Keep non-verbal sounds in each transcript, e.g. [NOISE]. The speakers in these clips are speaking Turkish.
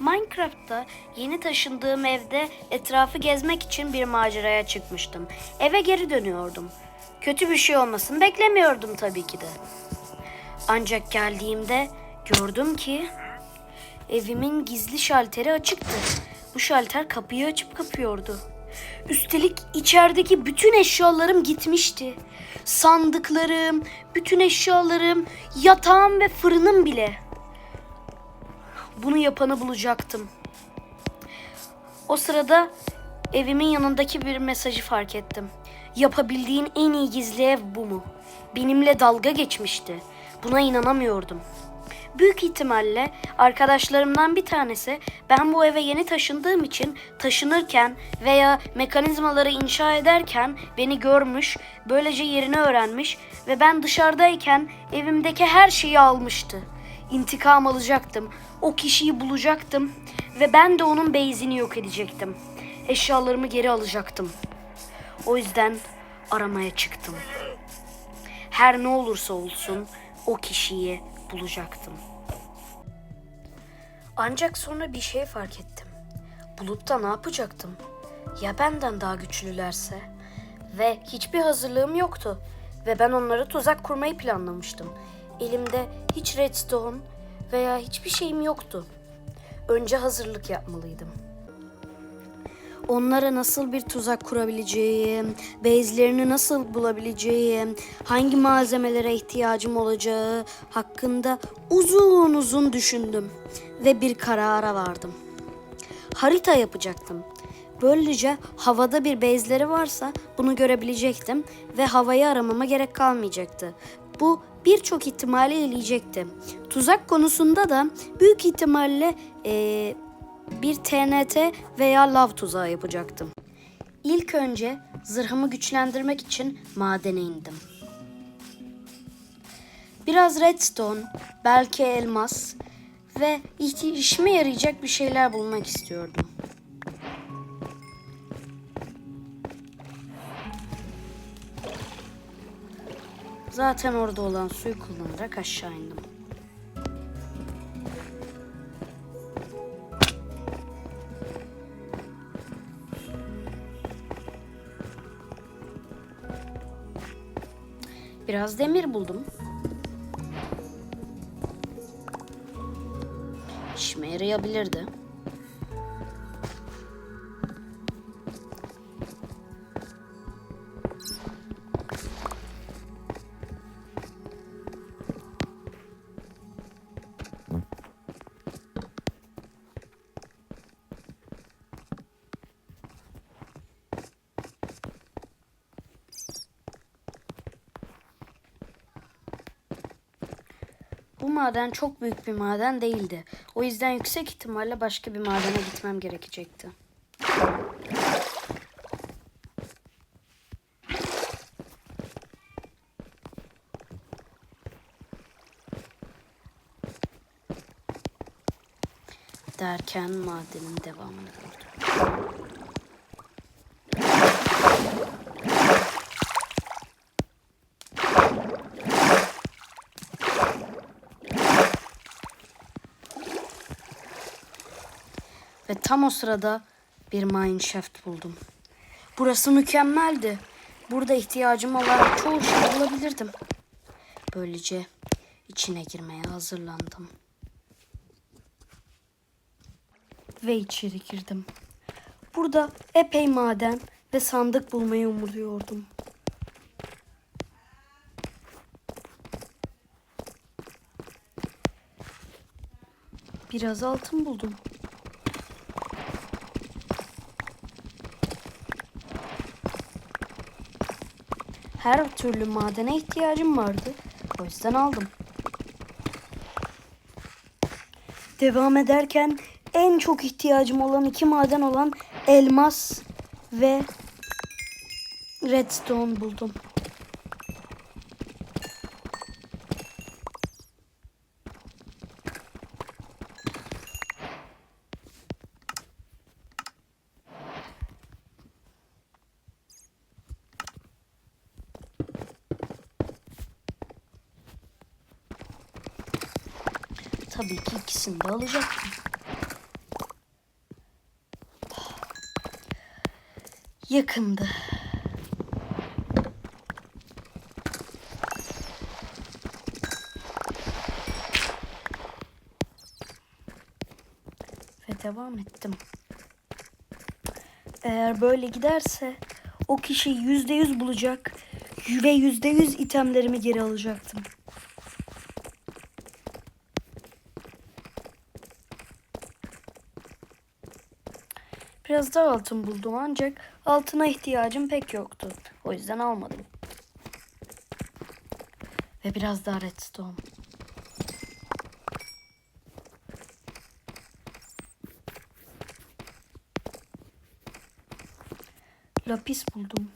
Minecraft'ta yeni taşındığım evde etrafı gezmek için bir maceraya çıkmıştım. Eve geri dönüyordum. Kötü bir şey olmasını beklemiyordum tabii ki de. Ancak geldiğimde gördüm ki evimin gizli şalteri açıktı. Bu şalter kapıyı açıp kapıyordu. Üstelik içerideki bütün eşyalarım gitmişti. Sandıklarım, bütün eşyalarım, yatağım ve fırınım bile. Bunu yapanı bulacaktım. O sırada evimin yanındaki bir mesajı fark ettim. Yapabildiğin en iyi gizli ev bu mu? Benimle dalga geçmişti. Buna inanamıyordum. Büyük ihtimalle arkadaşlarımdan bir tanesi ben bu eve yeni taşındığım için taşınırken veya mekanizmaları inşa ederken beni görmüş, böylece yerini öğrenmiş ve ben dışarıdayken evimdeki her şeyi almıştı. İntikam alacaktım. O kişiyi bulacaktım ve ben de onun beyzini yok edecektim. Eşyalarımı geri alacaktım. O yüzden aramaya çıktım. Her ne olursa olsun o kişiyi bulacaktım. Ancak sonra bir şey fark ettim. Bulup da ne yapacaktım? Ya benden daha güçlülerse? Ve hiçbir hazırlığım yoktu. Ve ben onlara tuzak kurmayı planlamıştım. Elimde hiç redstone veya hiçbir şeyim yoktu. Önce hazırlık yapmalıydım. Onlara nasıl bir tuzak kurabileceğim, bezlerini nasıl bulabileceğim, hangi malzemelere ihtiyacım olacağı hakkında uzun uzun düşündüm ve bir karara vardım. Harita yapacaktım. Böylece havada bir bezleri varsa bunu görebilecektim ve havayı aramama gerek kalmayacaktı. Bu birçok ihtimali eleyecekti. Tuzak konusunda da büyük ihtimalle eee, bir TNT veya lav tuzağı yapacaktım. İlk önce zırhımı güçlendirmek için madene indim. Biraz redstone, belki elmas ve işime yarayacak bir şeyler bulmak istiyordum. Zaten orada olan suyu kullanarak aşağı indim. Biraz demir buldum. İşime yarayabilirdi. Maden çok büyük bir maden değildi. O yüzden yüksek ihtimalle başka bir madene gitmem gerekecekti. Derken madenin devamını gördüm. Ve tam o sırada bir mineshaft buldum. Burası mükemmeldi. Burada ihtiyacım olan çoğu şeyi bulabilirdim. Böylece içine girmeye hazırlandım. Ve içeri girdim. Burada epey maden ve sandık bulmayı umuluyordum. Biraz altın buldum. Her türlü madene ihtiyacım vardı. O yüzden aldım. Devam ederken en çok ihtiyacım olan iki maden olan elmas ve redstone buldum. Tabii ki ikisini de alacaktım. Yakındı. Ve devam ettim. Eğer böyle giderse o kişi yüzde yüz bulacak ve yüzde yüz itemlerimi geri alacaktım. Biraz daha altın buldum ancak altına ihtiyacım pek yoktu. O yüzden almadım. Ve biraz daha redstone. Lapis buldum.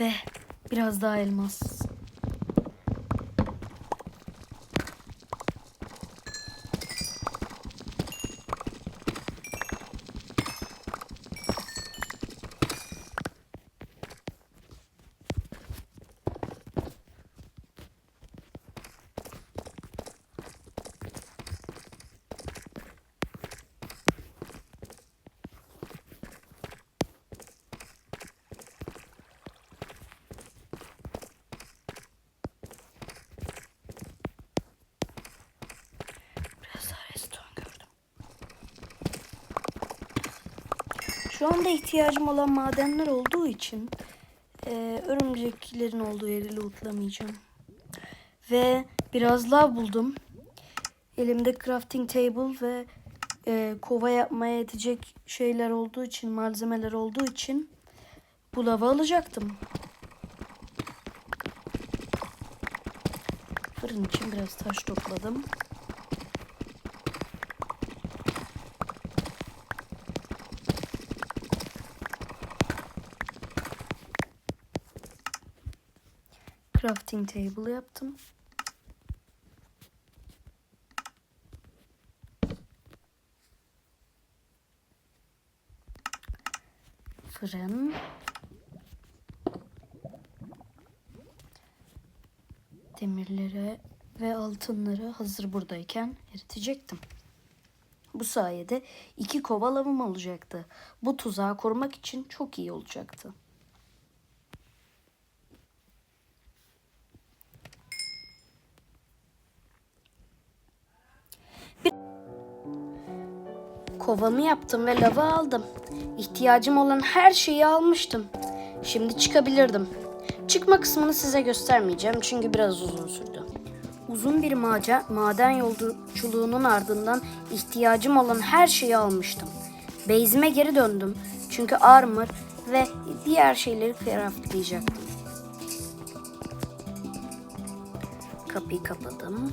Ve biraz daha elmas. Biraz daha redstone gördüm. Şu anda ihtiyacım olan madenler olduğu için e, örümceklerin olduğu yeri lootlamayacağım. Ve biraz lav buldum. Elimde crafting table ve e, kova yapmaya yetecek şeyler olduğu için, malzemeler olduğu için bu lava alacaktım. Fırın için biraz taş topladım. Crafting table yaptım. Fırın. Demirleri ve altınları hazır buradayken eritecektim. Bu sayede iki kova lavım olacaktı. Bu tuzağı korumak için çok iyi olacaktı. Kovamı yaptım ve lava aldım. İhtiyacım olan her şeyi almıştım. Şimdi çıkabilirdim. Çıkma kısmını size göstermeyeceğim çünkü biraz uzun sürdü. Uzun bir maca, maden yolculuğunun ardından ihtiyacım olan her şeyi almıştım. Base'ime geri döndüm çünkü armor ve diğer şeyleri craftlayacaktım. Kapıyı kapadım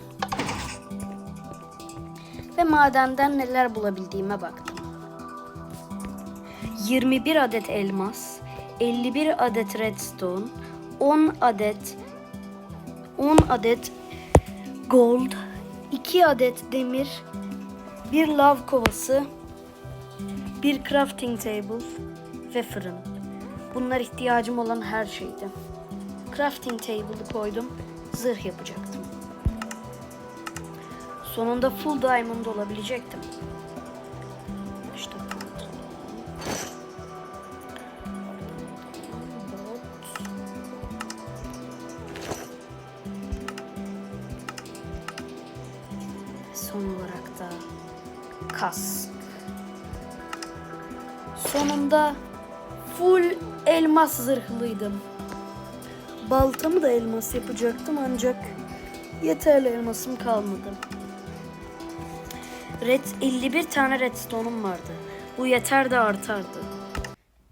madenden neler bulabildiğime baktım. 21 adet elmas, 51 adet redstone, 10 adet 10 adet gold, 2 adet demir, bir lav kovası, bir crafting table ve fırın. Bunlar ihtiyacım olan her şeydi. Crafting table'ı koydum, zırh yapacaktım. Sonunda full diamond olabilecektim. İşte. Son olarak da kas. Sonunda full elmas zırhlıydım. Baltamı da elmas yapacaktım ancak yeterli elmasım kalmadı. Red 51 tane redstone'um vardı. Bu yeter de artardı.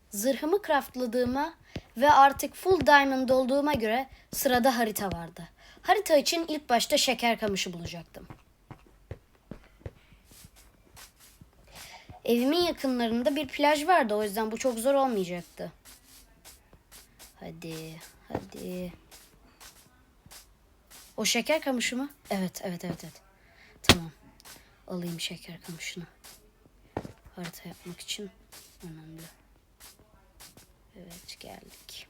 Zırhımı craftladığıma ve artık full diamond olduğuma göre sırada harita vardı. Harita için ilk başta şeker kamışı bulacaktım. Evimin yakınlarında bir plaj vardı o yüzden bu çok zor olmayacaktı. Hadi, hadi. O şeker kamışı mı? Evet, evet, evet, evet. Alayım şeker kamışını. Harita yapmak için önemli. Evet, geldik.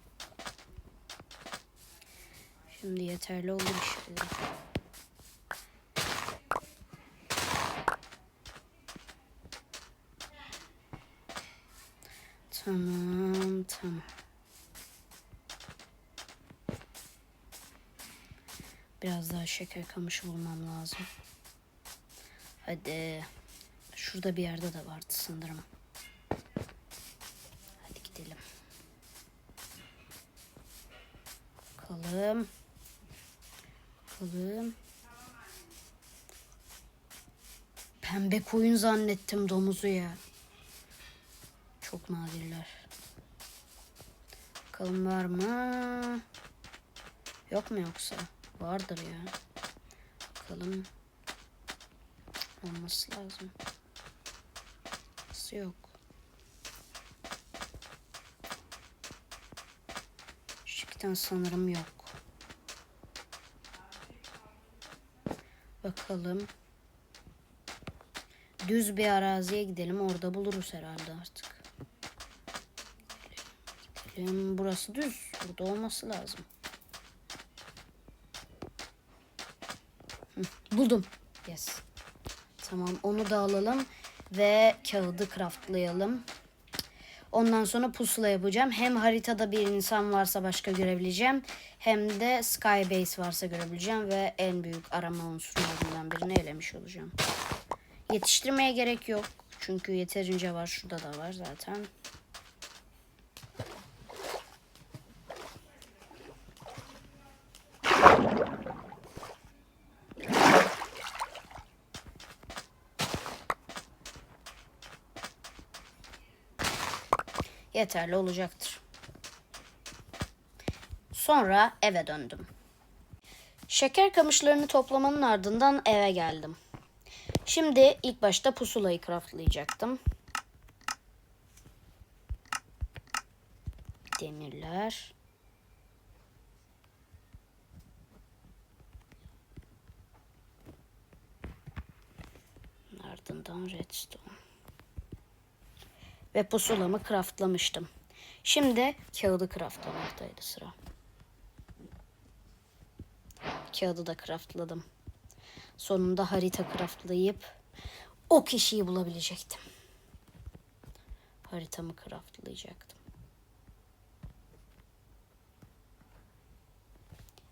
Şimdi yeterli olur işte. Tamam, tamam. Biraz daha şeker kamışı bulmam lazım. Hadi. Şurada bir yerde de vardı sanırım. Hadi gidelim. Bakalım. Bakalım. Pembe koyun zannettim domuzu ya. Çok nadirler. Bakalım var mı? Yok mu yoksa? Vardır ya. Bakalım. Olması lazım. Nasıl yok? Şıktan sanırım yok. Bakalım. Düz bir araziye gidelim. Orada buluruz herhalde artık. Gidelim. Burası düz. Burada olması lazım. Hı, buldum. Yes. Tamam onu da alalım. Ve kağıdı craftlayalım. Ondan sonra pusula yapacağım. Hem haritada bir insan varsa başka görebileceğim. Hem de Skybase varsa görebileceğim. Ve en büyük arama unsurlarından birini elemiş olacağım. Yetiştirmeye gerek yok. Çünkü yeterince var. Şurada da var zaten. Yeterli olacaktır. Sonra eve döndüm. Şeker kamışlarını toplamanın ardından eve geldim. Şimdi ilk başta pusulayı craftlayacaktım. Demirler. Ardından redstone. Ve pusulamı craftlamıştım. Şimdi kağıdı craftlamaktaydı sıra. Kağıdı da craftladım. Sonunda harita craftlayıp o kişiyi bulabilecektim. Haritamı craftlayacaktım.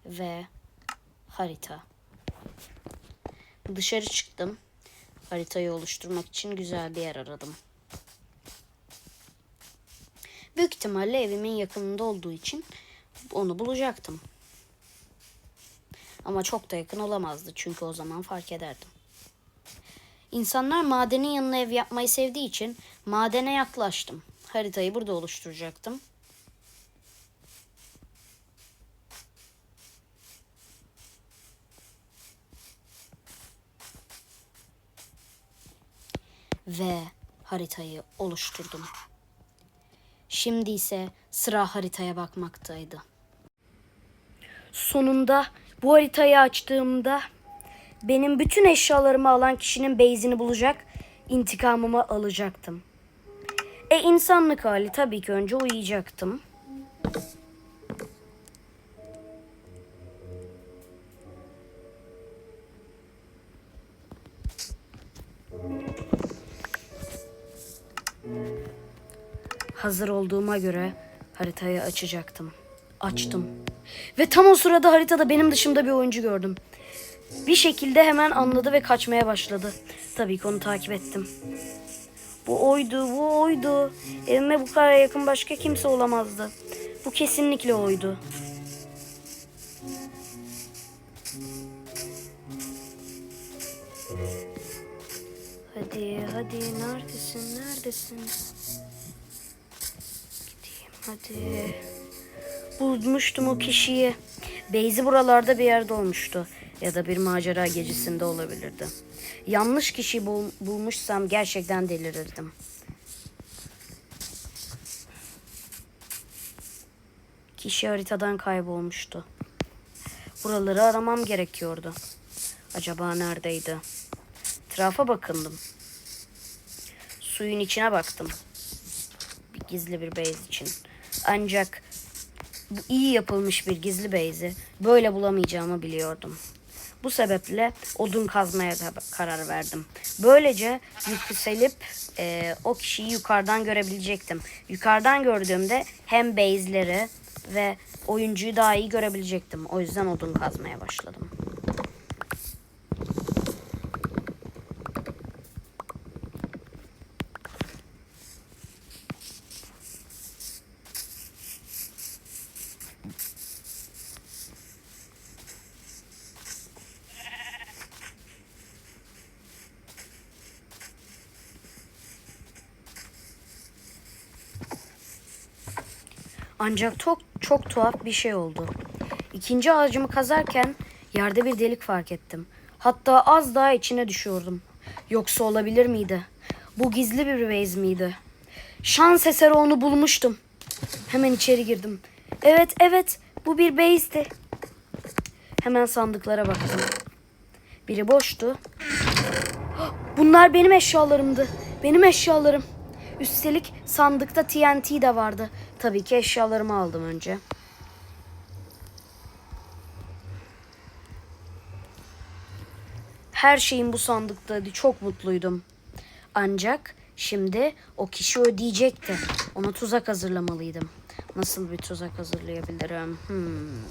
Ve harita. Dışarı çıktım. Haritayı oluşturmak için güzel bir yer aradım. Büyük ihtimalle evimin yakınında olduğu için onu bulacaktım. Ama çok da yakın olamazdı çünkü o zaman fark ederdim. İnsanlar madenin yanına ev yapmayı sevdiği için madene yaklaştım. Haritayı burada oluşturacaktım. Ve haritayı oluşturdum. Şimdi ise sıra haritaya bakmaktaydı. Sonunda bu haritayı açtığımda benim bütün eşyalarımı alan kişinin beyzini bulacak, intikamımı alacaktım. E insanlık hali tabii ki önce uyuyacaktım. Hazır olduğuma göre haritayı açacaktım. Açtım. Ve tam o sırada haritada benim dışımda bir oyuncu gördüm. Bir şekilde hemen anladı ve kaçmaya başladı. Tabii ki onu takip ettim. Bu oydu, bu oydu. Evime bu kadar yakın başka kimse olamazdı. Bu kesinlikle oydu. Hadi, hadi neredesin, neredesin? Hadi. Bulmuştum o kişiyi. Beyzi buralarda bir yerde olmuştu. Ya da bir macera gecesinde olabilirdi. Yanlış kişiyi bul- bulmuşsam gerçekten delirirdim. Kişi haritadan kaybolmuştu. Buraları aramam gerekiyordu. Acaba neredeydi? Etrafa bakındım. Suyun içine baktım. Bir gizli bir beyz için. Ancak bu iyi yapılmış bir gizli beyzi böyle bulamayacağımı biliyordum. Bu sebeple odun kazmaya da karar verdim. Böylece yükselip e, o kişiyi yukarıdan görebilecektim. Yukarıdan gördüğümde hem base'leri ve oyuncuyu daha iyi görebilecektim. O yüzden odun kazmaya başladım. Ancak çok çok tuhaf bir şey oldu. İkinci ağacımı kazarken yerde bir delik fark ettim. Hatta az daha içine düşüyordum. Yoksa olabilir miydi? Bu gizli bir base miydi? Şans eseri onu bulmuştum. Hemen içeri girdim. Evet evet bu bir base'ti. Hemen sandıklara baktım. Biri boştu. Bunlar benim eşyalarımdı. Benim eşyalarım. Üstelik sandıkta TNT de vardı. Tabii ki eşyalarımı aldım önce. Her şeyim bu sandıktaydı. Çok mutluydum. Ancak şimdi o kişi ödeyecekti. Ona tuzak hazırlamalıydım. Nasıl bir tuzak hazırlayabilirim? Hmm.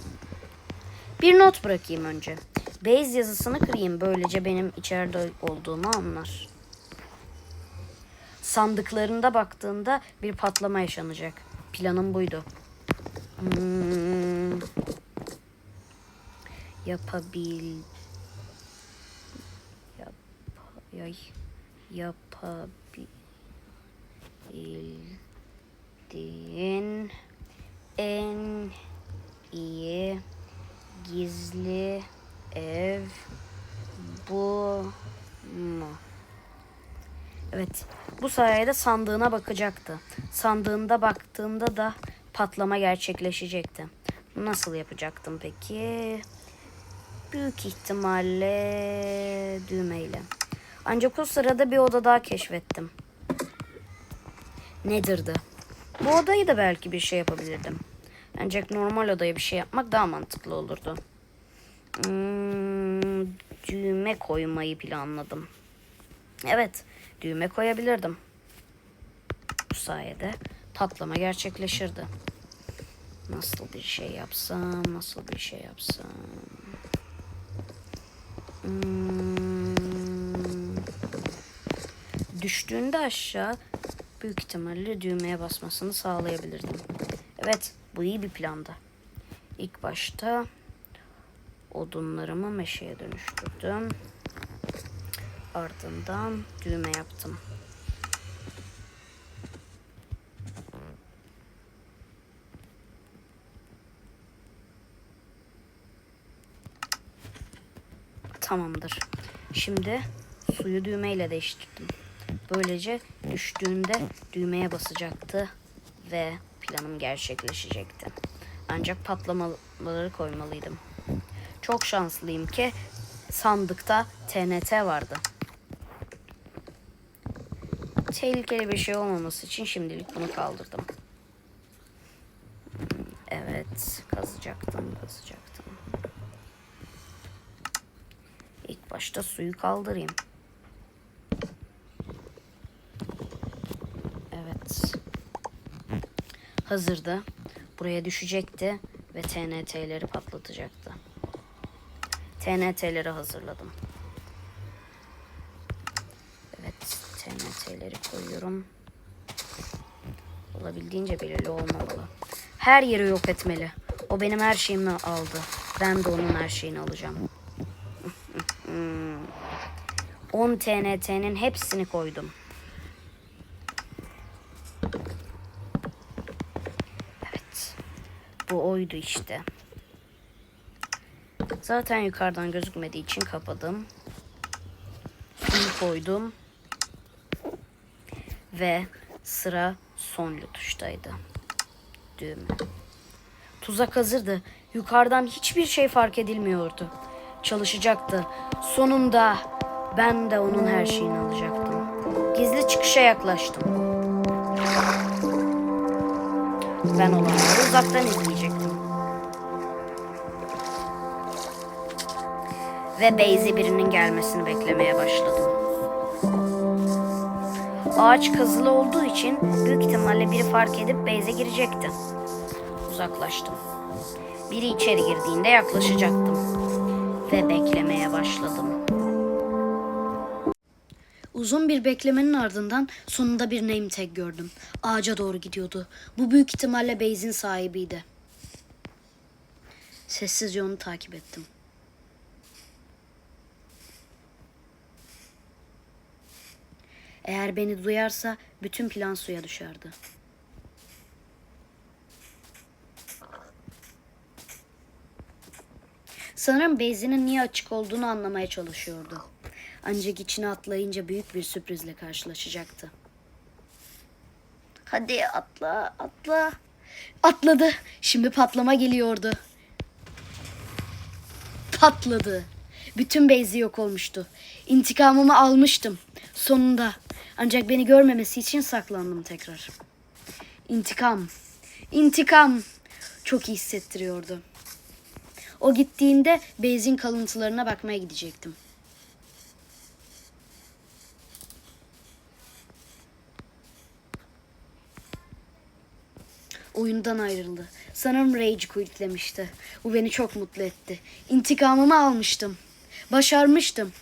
Bir not bırakayım önce. Base yazısını kırayım. Böylece benim içeride olduğumu anlar. Sandıklarında baktığında bir patlama yaşanacak. Planım buydu. Hmm. Yapabil... Yap... Yay... Yapabildiğin en iyi gizli ev bu mu? Evet. Bu sayede sandığına bakacaktı. Sandığında baktığında da patlama gerçekleşecekti. Nasıl yapacaktım peki? Büyük ihtimalle düğmeyle. Ancak o sırada bir oda daha keşfettim. Nedirdi? Bu odayı da belki bir şey yapabilirdim. Ancak normal odaya bir şey yapmak daha mantıklı olurdu. Hmm, düğme koymayı planladım. Evet, düğme koyabilirdim. Bu sayede patlama gerçekleşirdi. Nasıl bir şey yapsam, nasıl bir şey yapsam. Hmm, düştüğünde aşağı büyük ihtimalle düğmeye basmasını sağlayabilirdim. Evet, bu iyi bir plandı. İlk başta odunlarımı meşeye dönüştürdüm. Ardından düğme yaptım. Tamamdır. Şimdi suyu düğmeyle değiştirdim. Böylece düştüğünde düğmeye basacaktı ve planım gerçekleşecekti. Ancak patlamaları koymalıydım. Çok şanslıyım ki sandıkta TNT vardı. Tehlikeli bir şey olmaması için şimdilik bunu kaldırdım. Evet, kazacaktım, kazacaktım. İlk başta suyu kaldırayım. Evet. Hazırdı. Buraya düşecekti ve TNT'leri patlatacaktı. TNT'leri hazırladım. Evet, TNT'leri koyuyorum. Olabildiğince belirli olmamalı. Her yeri yok etmeli. O benim her şeyimi aldı. Ben de onun her şeyini alacağım. [LAUGHS] 10 TNT'nin hepsini koydum. Evet. Bu oydu işte. Zaten yukarıdan gözükmediği için kapadım. Suyu koydum. Ve sıra son tuştaydı. Düğme. Tuzak hazırdı. Yukarıdan hiçbir şey fark edilmiyordu. Çalışacaktı. Sonunda ben de onun her şeyini alacaktım. Gizli çıkışa yaklaştım. Ben olanları uzaktan izleyecektim. ve Beyzi birinin gelmesini beklemeye başladım. Ağaç kazılı olduğu için büyük ihtimalle biri fark edip Beyze girecekti. Uzaklaştım. Biri içeri girdiğinde yaklaşacaktım. Ve beklemeye başladım. Uzun bir beklemenin ardından sonunda bir name tag gördüm. Ağaca doğru gidiyordu. Bu büyük ihtimalle Beyz'in sahibiydi. Sessizce onu takip ettim. Eğer beni duyarsa bütün plan suya düşerdi. Sanırım Beyzi'nin niye açık olduğunu anlamaya çalışıyordu. Ancak içine atlayınca büyük bir sürprizle karşılaşacaktı. Hadi atla, atla. Atladı. Şimdi patlama geliyordu. Patladı. Bütün Beyzi yok olmuştu. İntikamımı almıştım. Sonunda. Ancak beni görmemesi için saklandım tekrar. İntikam. İntikam. Çok iyi hissettiriyordu. O gittiğinde Beyz'in kalıntılarına bakmaya gidecektim. Oyundan ayrıldı. Sanırım Rage quitlemişti. Bu beni çok mutlu etti. İntikamımı almıştım. Başarmıştım.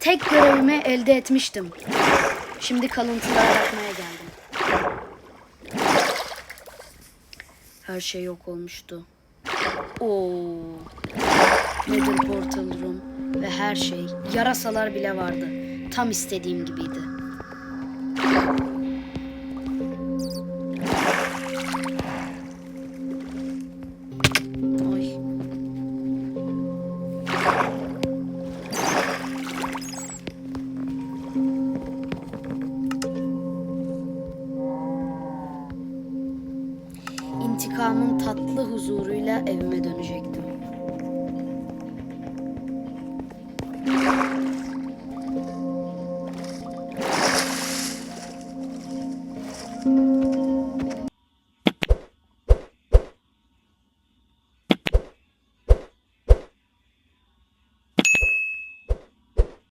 Tek görevimi elde etmiştim. Şimdi kalıntılara bakmaya geldim. Her şey yok olmuştu. Oo. Nether Portal Room ve her şey, yarasalar bile vardı. Tam istediğim gibiydi.